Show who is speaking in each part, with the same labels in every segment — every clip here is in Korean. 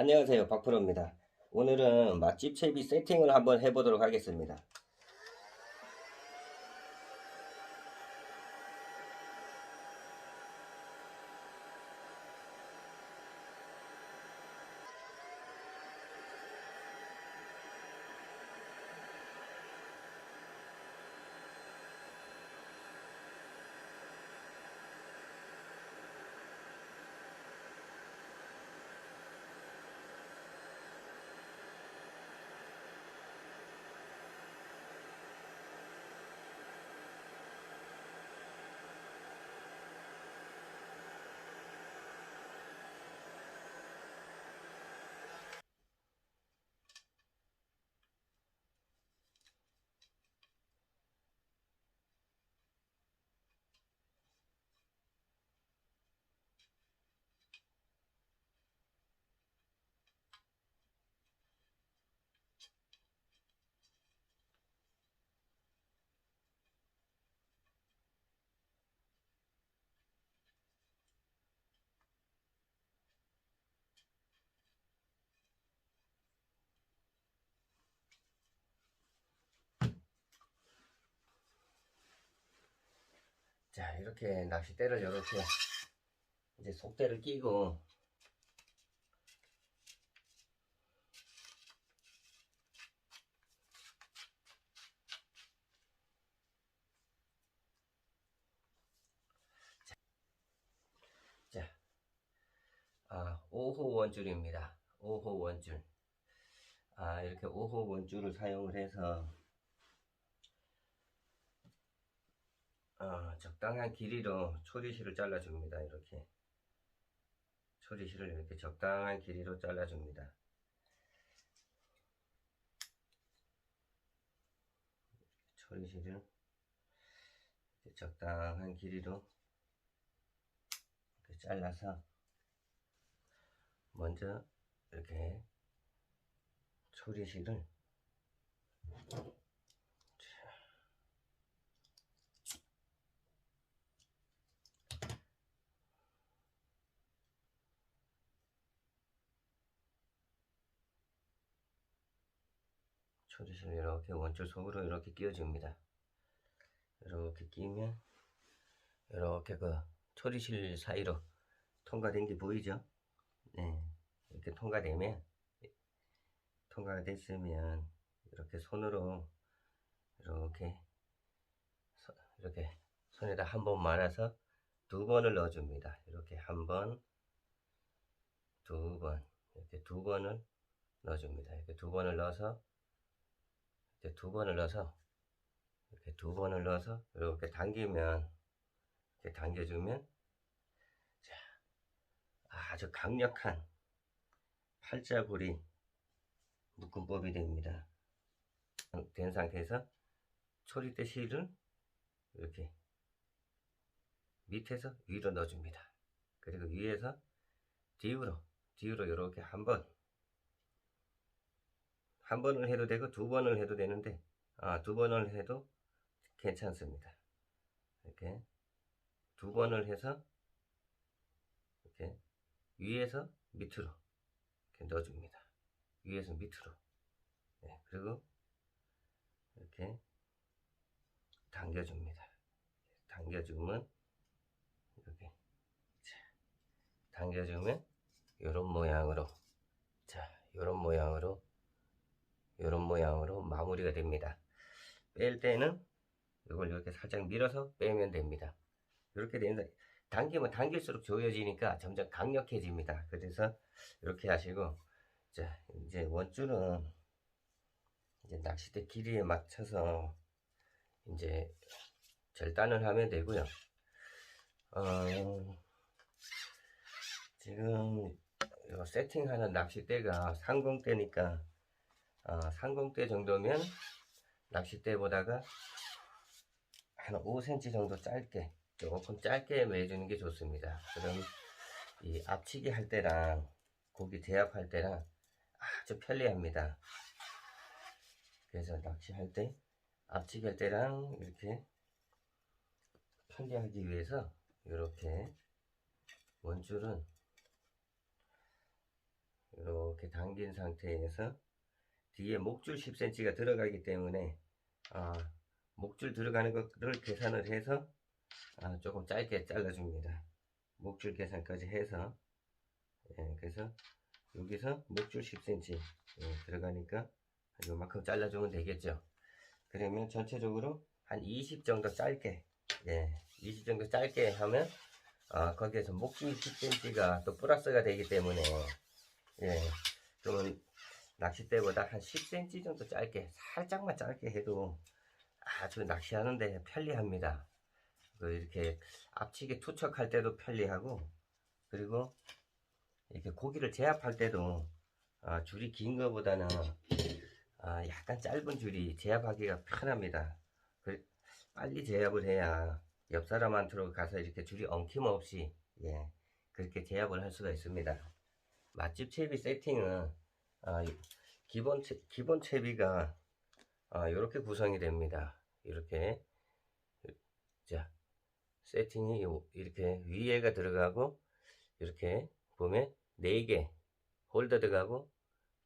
Speaker 1: 안녕하세요. 박프로입니다. 오늘은 맛집 채비 세팅을 한번 해보도록 하겠습니다 자 이렇게 낚싯대를 이렇게 이제 속대를 끼고 자, 아, 5호 원줄입니다. 5호 원줄. 아, 이렇게 5호 원줄을 사용을 해서 어, 적당한 길이로 초리실을 잘라줍니다. 이렇게 초리실을 이렇게 적당한 길이로 잘라줍니다. 초리실을 적당한 길이로 이렇게 잘라서 먼저 이렇게 초리실을 초리실 이렇게 원줄 속으로 이렇게 끼워줍니다. 이렇게 끼면 이렇게 그 초리실 사이로 통과된 게 보이죠? 네, 이렇게 통과되면 통과가 됐으면 이렇게 손으로 이렇게 서- 이렇게 손에다 한 번 말아서 두 번을 넣어줍니다. 이렇게 한 번, 두 번, 이렇게 두 번을 넣어줍니다. 이렇게 두 번을 넣어서 이렇게 두 번을 넣어서 이렇게 두 번을 넣어서 이렇게 당기면 이렇게 당겨주면 자 아주 강력한 팔자고리 묶음법이 됩니다. 된 상태에서 초리대 실을 이렇게 밑에서 위로 넣어줍니다. 그리고 위에서 뒤로 뒤로 이렇게 한 번, 한 번을 해도 되고 두 번을 해도 되는데 아, 두 번을 해도 괜찮습니다. 이렇게 두 번을 해서 이렇게 위에서 밑으로 이렇게 넣어줍니다. 위에서 밑으로. 네, 그리고 이렇게 당겨줍니다. 당겨주면 이렇게 자, 당겨주면 이런 모양으로 자 이런 모양으로 이런 모양으로 마무리가 됩니다. 뺄 때는 이걸 이렇게 살짝 밀어서 빼면 됩니다. 이렇게 된다. 당기면 당길수록 조여지니까 점점 강력해집니다. 그래서 이렇게 하시고 자 이제 원줄은 이제 낚싯대 길이에 맞춰서 이제 절단을 하면 되고요. 어, 지금 요 세팅하는 낚싯대가 상공대니까 어, 상공대 정도면 낚싯대보다가 한 5cm 정도 짧게 조금 짧게 매주는 게 좋습니다. 그럼 이 앞치기 할 때랑 고기 대합할 때랑 아주 편리합니다. 그래서 낚시할 때 앞치기 할 때랑 이렇게 편리하기 위해서 이렇게 원줄은 이렇게 이렇게 당긴 상태에서 뒤에 목줄 10cm가 들어가기 때문에 아, 목줄 들어가는 것을 계산을 해서 아, 조금 짧게 잘라줍니다. 목줄 계산까지 해서 예, 그래서 여기서 목줄 10cm 예, 들어가니까 요만큼 잘라주면 되겠죠. 그러면 전체적으로 한 20 정도 짧게 예, 20 정도 짧게 하면 아, 거기에서 목줄 10cm가 또 플러스가 되기 때문에 예, 그러면 낚싯대보다 한 10cm 정도 짧게 살짝만 짧게 해도 아주 낚시하는데 편리합니다. 그 이렇게 앞치기 투척할 때도 편리하고 그리고 이렇게 고기를 제압할 때도 아, 줄이 긴 거보다는 아, 약간 짧은 줄이 제압하기가 편합니다. 그, 빨리 제압을 해야 옆 사람한테로 가서 이렇게 줄이 엉킴 없이 예, 그렇게 제압을 할 수가 있습니다. 맛집 채비 세팅은 아, 이- 기본 채, 기본 채비가 아, 이렇게 구성이 됩니다. 이렇게 자 세팅이 요- 이렇게 위에가 들어가고 이렇게 보면 4개 홀더 들어가고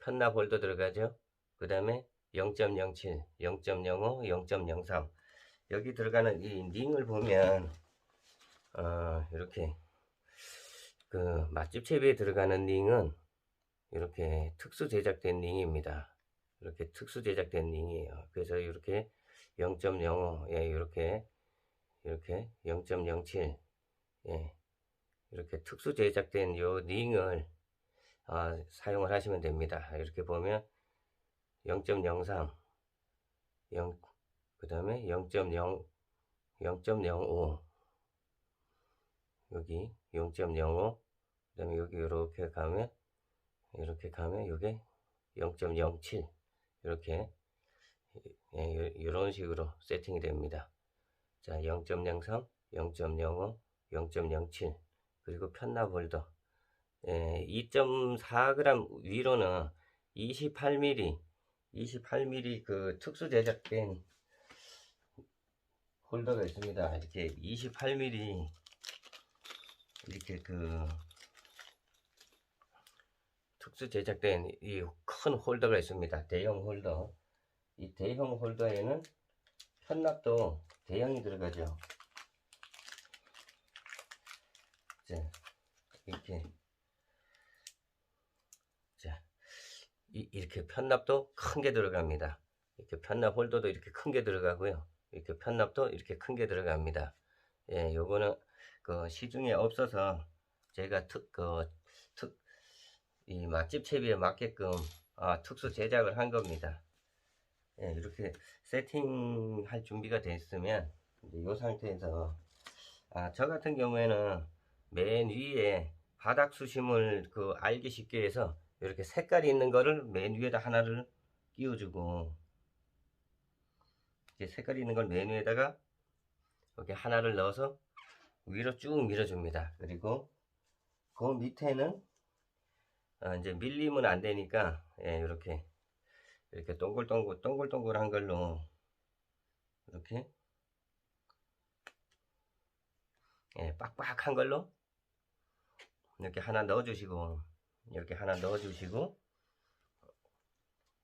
Speaker 1: 편납 홀더 들어가죠. 그 다음에 0.07, 0.05, 0.03 여기 들어가는 이 링을 보면 어, 이렇게 그 맛집 채비에 들어가는 링은 이렇게 특수 제작된 링입니다. 이렇게 특수 제작된 링이에요. 그래서 이렇게 0.05, 예, 이렇게 이렇게 0.07, 예, 이렇게 특수 제작된 요 링을 아, 사용을 하시면 됩니다. 이렇게 보면 0.03, 0, 그 다음에 0.0, 0.05, 여기 0.05, 그 다음에 여기 이렇게 가면, 이렇게 가면 요게 0.07, 이렇게, 예, 이런 식으로 세팅이 됩니다. 자, 0.03, 0.05, 0.07, 그리고 홀더. 예, 2.4g 위로는 28mm, 28mm 그 특수 제작된 홀더가 있습니다. 이렇게 28mm 이렇게 그 특수 제작된 이 큰 홀더가 있습니다. 대형 홀더. 이 대형 홀더에는 편납도 대형이 들어가죠. 자, 이렇게 자, 이, 이렇게 편납도 큰 게 들어갑니다. 이렇게 편납 홀더도 이렇게 큰 게 들어가고요. 이렇게 편납도 이렇게 큰 게 들어갑니다. 예, 요거는 그 시중에 없어서 제가 특, 그, 특, 이 맛집 채비에 맞게끔 아, 특수 제작을 한 겁니다. 예, 이렇게 세팅할 준비가 됐으면 이제 이 상태에서 아, 저 같은 경우에는 맨 위에 바닥 수심을 그 알기 쉽게 해서 이렇게 색깔이 있는 거를 맨 위에다 하나를 끼워주고 이제 색깔이 있는 걸 맨 위에다가 이렇게 하나를 넣어서 위로 쭉 밀어줍니다. 그리고 그 밑에는 아, 이제 밀리면 안 되니까 예, 이렇게 이렇게 동글동글 동글동글한 걸로 이렇게 예, 빡빡한 걸로 이렇게 하나 넣어주시고 이렇게 하나 넣어주시고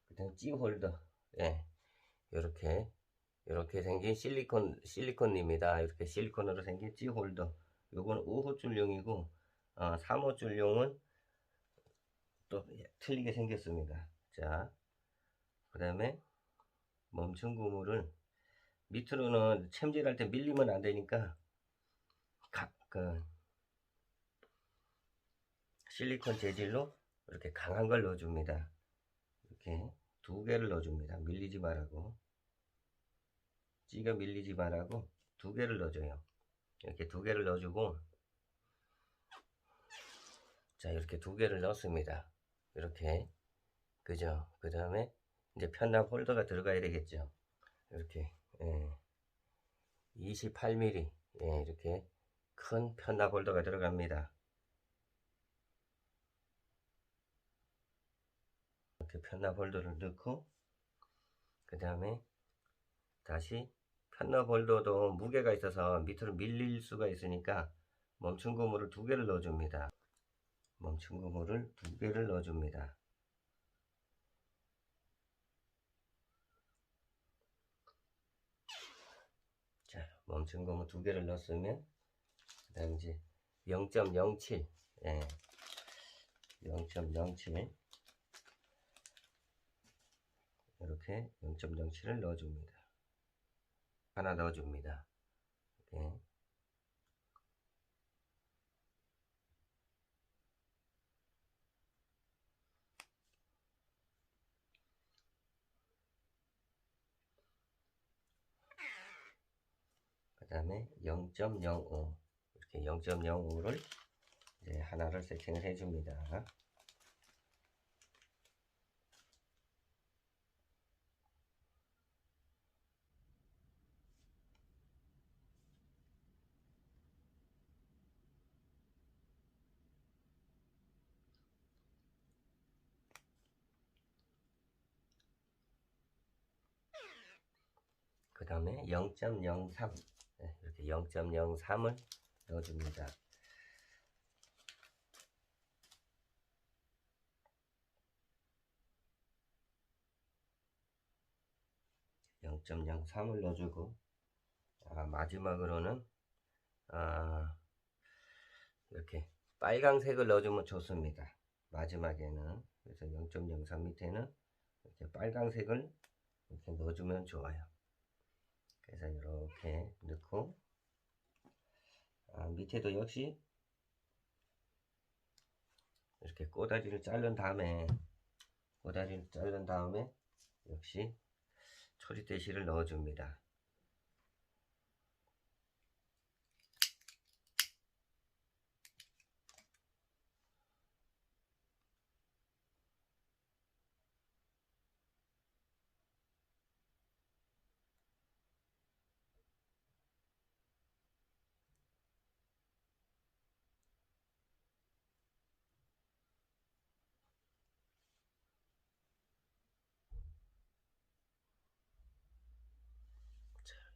Speaker 1: 그다음 찌 홀더 예 이렇게 이렇게 생긴 실리콘 실리콘입니다. 이렇게 실리콘으로 생긴 찌 홀더. 요건 5호줄용이고 어, 3호줄용은 또 틀리게 생겼습니다 자 그 다음에 멈춘 고무를 밑으로는 챔질할 때 밀리면 안 되니까 가, 그 실리콘 재질로 이렇게 강한 걸 넣어줍니다. 이렇게 두 개를 넣어줍니다. 밀리지 말라고. 찌가 밀리지 말라고 두 개를 넣어줘요. 이렇게 두 개를 넣어주고 자 이렇게 두 개를 넣었습니다. 이렇게 그죠? 그 다음에 이제 편납 홀더가 들어가야 되겠죠. 이렇게 예. 28mm 예, 이렇게 큰 편납 홀더가 들어갑니다. 이렇게 편납 홀더를 넣고 그 다음에 다시 편납 홀더도 무게가 있어서 밑으로 밀릴 수가 있으니까 멈춘 고무를 두 개를 넣어줍니다. 멈춘 고무를 두 개를 넣어줍니다. 자, 멈춘 고무 두 개를 넣었으면 그다음 이제 0.07 예. 0.07 이렇게 0.07을 넣어줍니다. 하나 넣어줍니다. 예. 그 다음에 0.05 이렇게 0.05를 이제 하나를 세팅을 해줍니다. 그 다음에 0.03 네, 이렇게 0.03을 넣어줍니다. (0.03을) 넣어주고 아, 마지막으로는 아, 이렇게 빨강색을 넣어주면 좋습니다. 마지막에는. 그래서 0.03 밑에는 이렇게 빨강색을 이렇게 넣어주면 좋아요. 그래서 이렇게 넣고 아, 밑에도 역시 이렇게 꼬다리를 자른 다음에 꼬다리를 자른 다음에 역시 초리대시를 넣어줍니다.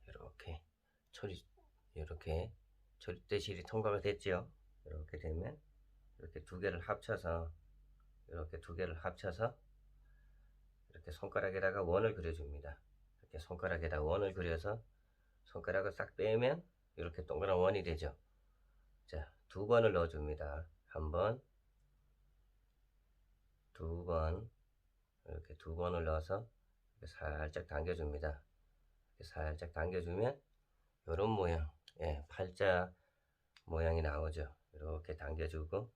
Speaker 1: 이렇게 처리 이렇게 절대실이 통과가 됐죠 이렇게 되면 이렇게 두 개를 합쳐서 이렇게 두 개를 합쳐서 이렇게 손가락에다가 원을 그려줍니다. 이렇게 손가락에다가 원을 그려서 손가락을 싹 빼면 이렇게 동그란 원이 되죠. 자 두 번을 넣어줍니다. 한번. 두 번. 이렇게 두 번을 넣어서 살짝 당겨줍니다. 살짝 당겨주면 이런 모양 예, 팔자 모양이 나오죠. 이렇게 당겨주고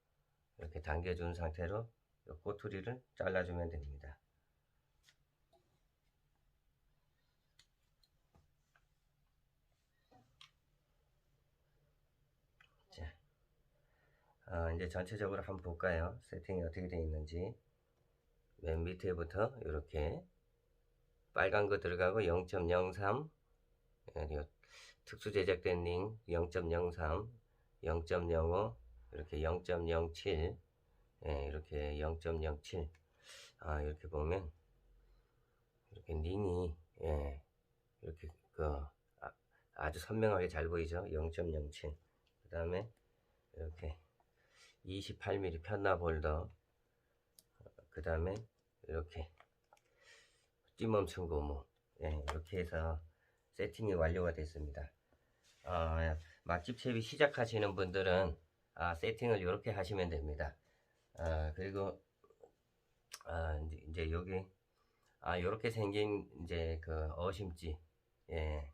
Speaker 1: 이렇게 당겨준 상태로 이 꼬투리를 잘라주면 됩니다. 자, 어, 이제 전체적으로 한번 볼까요? 세팅이 어떻게 되어 있는지. 맨 밑에부터 이렇게 빨간 거 들어가고 0.03 특수 제작된 링 0.03 0.05 이렇게 0.07 예, 이렇게 0.07 아, 이렇게 보면 이렇게 링이 예, 이렇게 그 아, 주 선명하게 잘 보이죠? 0.07 그 다음에 이렇게 28mm 편나 볼더. 그 다음에 이렇게 찌멈춘 고무 예, 이렇게 해서 세팅이 완료가 됐습니다 아, 맛집 채비 시작하시는 분들은 아, 세팅을 이렇게 하시면 됩니다 아, 그리고 아, 이제, 여기 아, 이렇게 생긴 이제 그 어심지 예,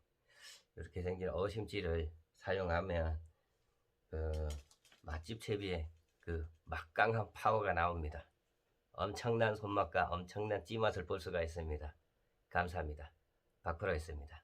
Speaker 1: 이렇게 생긴 어심지를 사용하면 그 맛집 채비에 그 막강한 파워가 나옵니다 엄청난 손맛과 엄청난 찌맛을 볼 수가 있습니다. 감사합니다. 박프로였습니다.